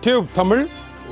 Tube Tamil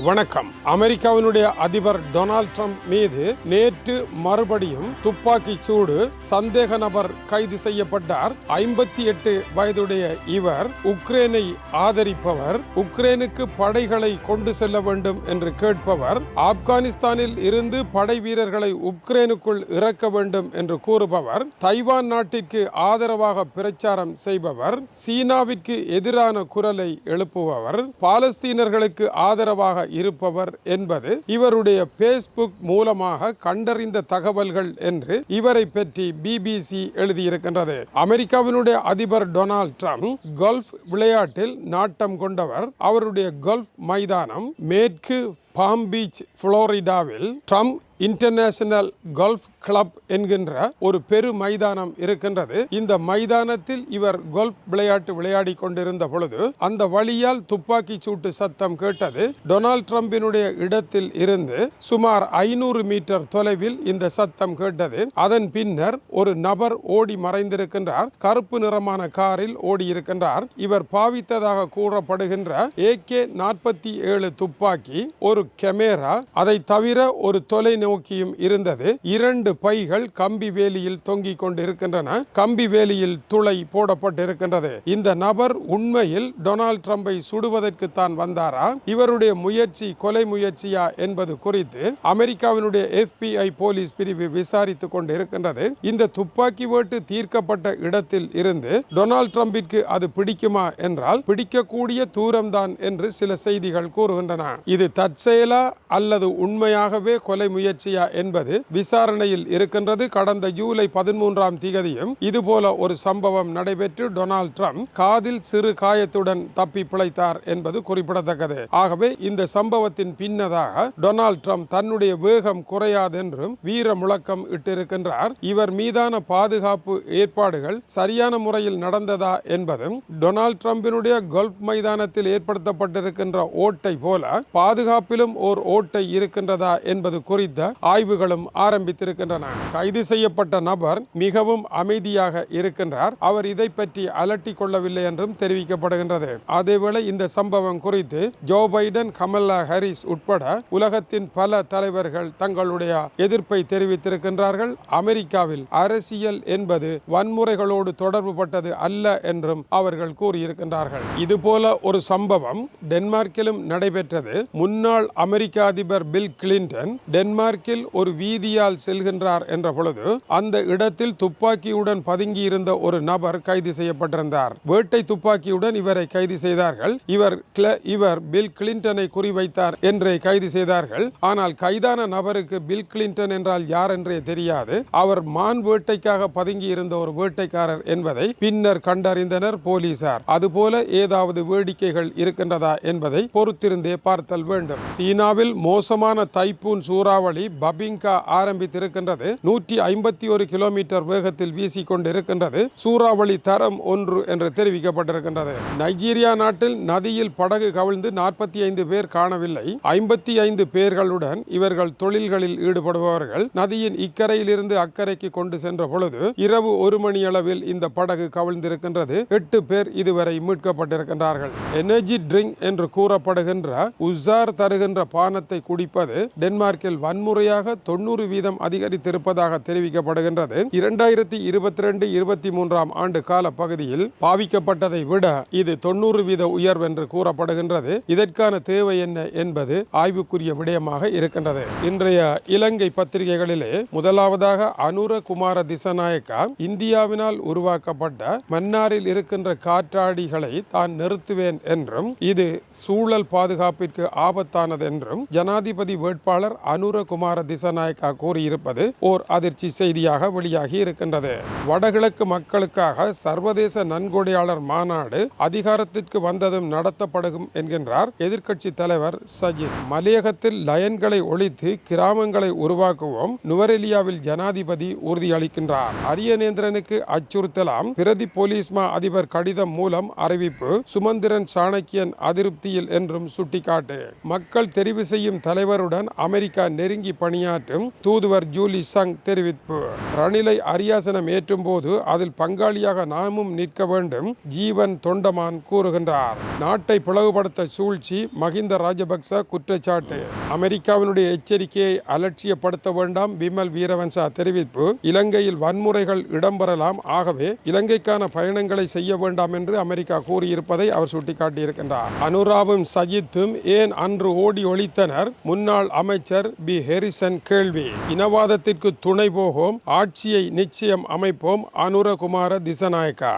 வணக்கம். அமெரிக்காவினுடைய அதிபர் டொனால்ட் ட்ரம்ப் மீது நேற்று மறுபடியும் துப்பாக்கி சூடு சந்தேக நபர் கைது செய்யப்பட்டார். ஐம்பத்தி எட்டு வயதுடைய இவர் உக்ரைனை ஆதரிப்பவர் உக்ரைனுக்கு படைகளை கொண்டு செல்ல வேண்டும் என்று கேட்பவர் ஆப்கானிஸ்தானில் இருந்து படை வீரர்களை உக்ரைனுக்குள் இறக்க வேண்டும் என்று கூறுபவர் தைவான் நாட்டிற்கு ஆதரவாக பிரச்சாரம் செய்பவர் சீனாவிற்கு எதிரான குரலை எழுப்புபவர் பாலஸ்தீனர்களுக்கு ஆதரவாக இருப்பவர் என்பது இவருடைய பேஸ்புக் மூலமாக கண்டறிந்த தகவல்கள் என்று இவரை பற்றி பிபிசி எழுதியிருக்கின்றது. அமெரிக்காவினுடைய அதிபர் டொனால்ட் ட்ரம்ப் கோல்ஃப் விளையாட்டில் நாட்டம் கொண்டவர். அவருடைய கோல்ஃப் மைதானம் மேற்கு பாம் பீச் புளோரிடாவில் ட்ரம்ப் இன்டர்நேஷனல் கோல்ஃப் கிளப் என்கின்ற ஒரு பெரு மைதானம் இருக்கின்றது. இந்த மைதானத்தில் இவர் கோல்ஃப் விளையாட்டு விளையாடி கொண்டிருந்த பொழுது அந்த வழியால் துப்பாக்கி சூட்டு சத்தம் கேட்டது. டொனால்ட் ட்ரம்பினுடைய இடத்தில் இருந்து சுமார் ஐநூறு மீட்டர் தொலைவில் இந்த சத்தம் கேட்டது. அதன் பின்னர் ஒரு நபர் ஓடி மறைந்திருக்கின்றார். கருப்பு நிறமான காரில் ஓடி இருக்கின்றார் இவர் பாவித்ததாக கூறப்படுகின்ற ஏ கே நாற்பத்தி ஏழு துப்பாக்கி ஒரு கெமேரா அதை தவிர ஒரு நோக்கியும் இருந்தது. இரண்டு பைகள் கம்பி வேலியில் தொங்கிக் கொண்டிருக்கின்றன. கம்பி வேலியில் துளை போடப்பட்டிருக்கின்றது. இந்த நபர் உண்மையில் டொனால்ட் ட்ரம்பை சுடுவதற்கு தான் வந்தாரா? இவருடைய முயற்சி கொலை முயற்சியா என்பது குறித்து அமெரிக்காவினுடைய எஃபிஐ போலீஸ் பிரிவு விசாரித்துக் கொண்டிருக்கின்றது. இந்த துப்பாக்கி வேட்டு தீர்க்கப்பட்ட இடத்தில் இருந்து டொனால்ட் ட்ரம்பிற்கு அது பிடிக்குமா என்றால் பிடிக்கக்கூடிய தூரம்தான் என்று சில செய்திகள் கூறுகின்றன. இது தற்செயலா அல்லது உண்மையாகவே கொலை முயற்சி கட்சியா என்பது விசாரணையில் இருக்கின்றது. கடந்த ஜூலை பதிமூன்றாம் திகதியும் இதுபோல ஒரு சம்பவம் நடைபெற்று டொனால்ட் ட்ரம்ப் காதில் சிறு காயத்துடன் தப்பி பிழைத்தார் என்பது குறிப்பிடத்தக்கது. ஆகவே இந்த சம்பவத்தின் பின்னதாக டொனால்ட் ட்ரம்ப் தன்னுடைய வேகம் குறையாதென்றும் வீர முழக்கம் இட்டிருக்கின்றார். இவர் மீதான பாதுகாப்பு ஏற்பாடுகள் சரியான முறையில் நடந்ததா என்பதும் டொனால்ட் ட்ரம்பினுடைய கோல்ஃப் மைதானத்தில் ஏற்படுத்தப்பட்டிருக்கின்ற ஓட்டை போல பாதுகாப்பிலும் ஓர் ஓட்டை இருக்கின்றதா என்பது குறித்த ஆய்வுகளும் ஆரம்பித்திருக்கின்றன. கைது செய்யப்பட்ட நபர் மிகவும் அமைதியாக இருக்கின்றார். அவர் இதை பற்றி அலட்டிக் கொள்ளவில்லை என்றும் தெரிவிக்கப்படுகின்றது. அதேவேளை இந்த சம்பவம் குறித்து ஜோ பைடன் கமலா ஹாரிஸ் உட்பட உலகத்தின் பல தலைவர்கள் தங்களுடைய எதிர்ப்பை தெரிவித்திருக்கின்றார்கள். அமெரிக்காவில் அரசியல் என்பது வன்முறைகளோடு தொடர்புபட்டது அல்ல என்றும் அவர்கள் கூறியிருக்கின்றார்கள். இதுபோல ஒரு சம்பவம் டென்மார்க்கிலும் நடைபெற்றது. முன்னாள் அமெரிக்க அதிபர் பில் கிளின்டன் டென்மார்க்கில் ஒரு வீதியால் செல்கின்றார் என்ற பொழுது அந்த இடத்தில் துப்பாக்கியுடன் பதுங்கியிருந்த ஒரு நபர் கைது செய்யப்பட்டிருந்தார். வேட்டை துப்பாக்கியுடன் இவரை கைது செய்தார்கள். இவர் இவர் பில் கிளின்டனை குறிவைத்தார் என்றே கைது செய்தார்கள். ஆனால் கைதான நபருக்கு பில் கிளின்டன் என்றால் யார் என்றே தெரியாது. அவர் மான் வேட்டைக்காக பதுங்கி இருந்த ஒரு வேட்டைக்காரர் என்பதை பின்னர் கண்டறிந்தனர் போலீசார். அதுபோல ஏதாவது வேடிக்கைகள் இருக்கின்றதா என்பதை பொறுத்திருந்தே பார்த்தல் வேண்டும். சீனாவில் மோசமான தைப்பூன் சூறாவளி பபிங்கா ஆரம்பித்திருக்கின்றது. நூற்றி ஐம்பத்தி ஒரு கிலோமீட்டர் வேகத்தில் வீசிக் கொண்டிருக்கின்றது சூறாவளி தரம் ஒன்று என்று தெரிவிக்கப்பட்டிருக்கின்றது. நைஜீரியா நாட்டில் நதியில் படகு கவிழ்ந்து நாற்பத்தி ஐந்து பேர் காணவில்லை. ஐம்பத்தி ஐந்து பேர்களுடன் இவர்கள் தொழில்களில் ஈடுபடுபவர்கள். நதியின் இக்கரையிலிருந்து அக்கறைக்கு கொண்டு சென்ற பொழுது இரவு ஒரு மணி அளவில் இந்த படகு கவிழ்ந்திருக்கின்றது. எட்டு பேர் இதுவரை மீட்கப்பட்டிருக்கின்றார்கள். எனர்ஜி ட்ரிங்க் என்று கூறப்படுகின்ற உசார் தருகின்ற பானத்தை குடிப்பது டென்மார்க்கில் முறையாக தொண்ணூறு வீதம் அதிகரித்திருப்பதாக தெரிவிக்கப்படுகின்றது. இரண்டாயிரத்தி இருபத்தி ரெண்டு இருபத்தி மூன்றாம் ஆண்டு கால பகுதியில் பாவிக்கப்பட்டதை விட இது தொண்ணூறு வீத உயர்வு என்று கூறப்படுகின்றது. இதற்கான தேவை என்ன என்பது ஆய்வுக்குரிய விடயமாக இருக்கின்றது. இன்றைய இலங்கை பத்திரிகைகளிலே முதலாவதாக அனுர குமார திசநாயக்கா இந்தியாவினால் உருவாக்கப்பட்ட மன்னாரில் இருக்கின்ற காற்றாடிகளை தான் நிறுத்துவேன் என்றும் இது சூழல் பாதுகாப்பிற்கு ஆபத்தானது என்றும் ஜனாதிபதி வேட்பாளர் அனுர குமார திசநாயக்கா கூறியிருப்பது ஓர் அதிர்ச்சி செய்தியாக வெளியாகி இருக்கின்றது. வடகிழக்கு மக்களுக்காக சர்வதேச நன்கொடையாளர் மாநாடு அதிகாரத்திற்கு வந்ததும் நடத்தப்படும் என்கின்றார் எதிர்க்கட்சி தலைவர் சஜித். மலையகத்தில் லயன்களை ஒழித்து கிராமங்களை உருவாக்குவோம் நுவரெலியாவில் ஜனாதிபதி உறுதியளிக்கின்றார். அரியநேந்திரனுக்கு அச்சுறுத்தலாம். பிரதி போலீஸ் மா அதிபர் கடிதம் மூலம் அறிவிப்பு சுமந்திரன் சாணக்கியன் அதிருப்தியில் என்றும் சுட்டிக்காட்டு. மக்கள் தெரிவு செய்யும் தலைவருடன் அமெரிக்கா நெருங்கி வழங்கி பணியாற்றும் தூதுவர் ஜூலி சங் தெரிவிப்பு. ரணிலை அரியாசனம் ஏற்றும் போது அதில் பங்காளியாக நாமும் நிற்க வேண்டும் ஜீவன் தொண்டமான் கூறுகின்றார். நாட்டை பிளவுபடுத்த சூழ்ச்சி மகிந்த ராஜபக்ச குற்றச்சாட்டு. அமெரிக்காவினுடைய எச்சரிக்கையை அலட்சியப்படுத்த வேண்டாம் விமல் வீரவன்சா தெரிவிப்பு. இலங்கையில் வன்முறைகள் இடம்பெறலாம் ஆகவே இலங்கைக்கான பயணங்களை செய்ய வேண்டாம் என்று அமெரிக்கா கூறியிருப்பதை அவர் சுட்டிக்காட்டியிருக்கின்றார். அனுராவும் சஜித்தும் ஏன் அன்று ஓடி ஒழித்தனர்? முன்னாள் அமைச்சர் பி. நெரிசன் கேள்வி. இனவாதத்திற்கு துணை போகும் ஆட்சியை நிச்சயம் அமைப்போம் அனுரகுமார திசநாயக்கா.